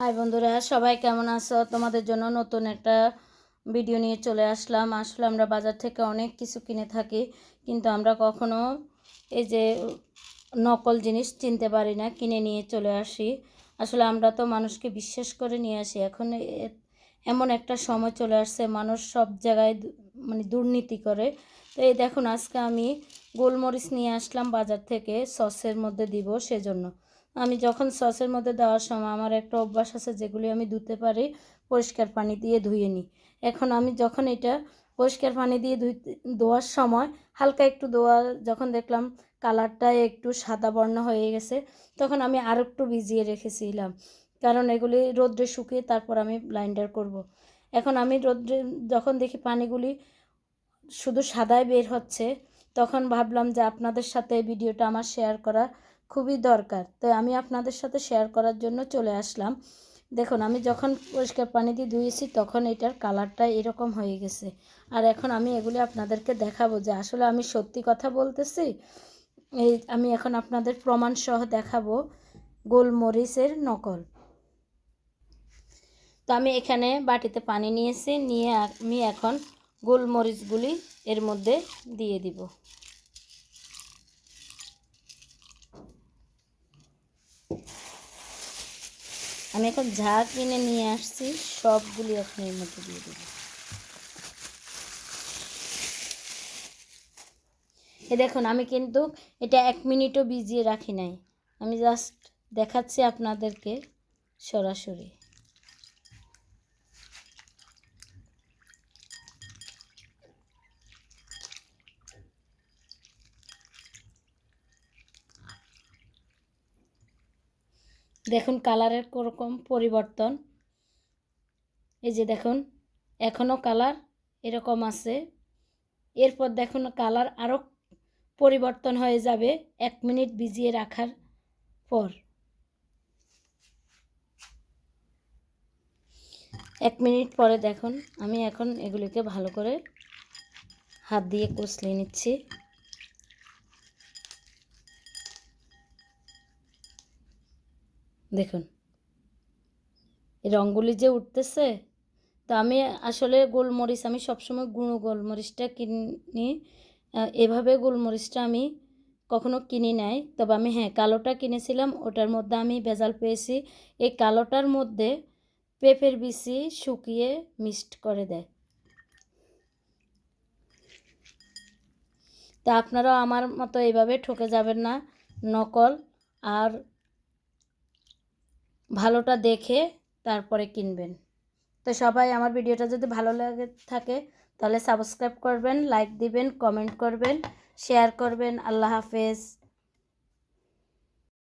High বন্ধুরা, সবাই কেমন আছো? তোমাদের জন্য নতুন একটা ভিডিও নিয়ে চলে আসলাম। আসলে আমরা বাজার থেকে অনেক কিছু কিনে থাকি, কিন্তু আমরা কখনো এই যে নকল জিনিস চিনতে পারি না, কিনে নিয়ে চলে আসি। আসলে আমরা তো মানুষকে বিশ্বাস করে নিয়ে আসি। এখন এমন একটা সময় চলে আসছে, মানুষ সব জায়গায় মানে দুর্নীতি করে। তো এই দেখুন, আজকে আমি গোলমরিচ নিয়ে আসলাম বাজার থেকে, সসের মধ্যে দিব সেজন্য। আমি যখন সসের মধ্যে দেওয়ার সময় আমার একটা অভ্যাস আছে যেগুলি আমি ধুতে পারি, পরিষ্কার পানি দিয়ে ধুয়ে নিই এখন আমি যখন এটা পরিষ্কার পানি দিয়ে ধুইতে ধোয়ার সময় হালকা একটু ধোয়া, যখন দেখলাম কালারটা একটু সাদা বর্ণ হয়ে গেছে, তখন আমি আরও একটু ভিজিয়ে রেখেছিলাম কারণ এগুলি রোদ্রে শুকিয়ে তারপর আমি ব্লাইন্ডার করব। এখন আমি রোদ্রে যখন দেখি পানিগুলি শুধু সাদায় বের হচ্ছে, তখন ভাবলাম যে আপনাদের সাথে ভিডিওটা আমার শেয়ার করা খুবই দরকার। তাই আমি আপনাদের সাথে শেয়ার করার জন্য চলে আসলাম। দেখুন, আমি যখন পরিষ্কার পানি দিয়ে ধুয়েছি, তখন এটার কালারটা এরকম হয়ে গেছে। আর এখন আমি এগুলি আপনাদেরকে দেখাবো যে আসলে আমি সত্যি কথা বলতেছি। এই আমি এখন আপনাদের প্রমাণ সহ দেখাবো গোলমরিচের নকল। তো আমি এখানে বাটিতে পানি নিয়েছি, নিয়ে আমি এখন গোলমরিচগুলি এর মধ্যে দিয়ে দিব। আমি এখন যা কিনে নিয়ে আসছি, সবগুলি এখন এর মধ্যে দিয়ে দেব। এ দেখুন, আমি কিন্তু এটা এক মিনিটও ভিজিয়ে রাখি নাই। আমি জাস্ট দেখাচ্ছি আপনাদেরকে সরাসরি। দেখুন কালারের কোরকম পরিবর্তন। এই যে দেখুন এখনও কালার এরকম আছে। এরপর দেখুন কালার আরও পরিবর্তন হয়ে যাবে এক মিনিট ভিজিয়ে রাখার পর। এক মিনিট পরে দেখুন, আমি এখন এগুলিকে ভালো করে হাত দিয়ে কষলিয়ে নিচ্ছি। দেখুন। এই রঙগুলি যে উঠতেছে, তো আমি আসলে গোলমরিচ, আমি সবসময় গুঁড়ো গোলমরিচটা কিনি এভাবে গোলমরিচটা আমি কখনো কিনি নাই। তবে আমি হ্যাঁ কালোটা কিনেছিলাম, ওটার মধ্যে আমি ভেজাল পেয়েছি। এই কালোটার মধ্যে পেঁপের বিচি শুকিয়ে মিক্সড করে দেয়। তা আপনারাও আমার মতো এইভাবে ঠকে যাবেন না, নকল। আর ভালোটা দেখে তারপরে কিনবেন। তো সবাই আমার ভিডিওটা যদি ভালো লাগে থাকে, তাহলে সাবস্ক্রাইব করবেন লাইক দিবেন কমেন্ট করবেন শেয়ার করবেন। আল্লাহ হাফেজ।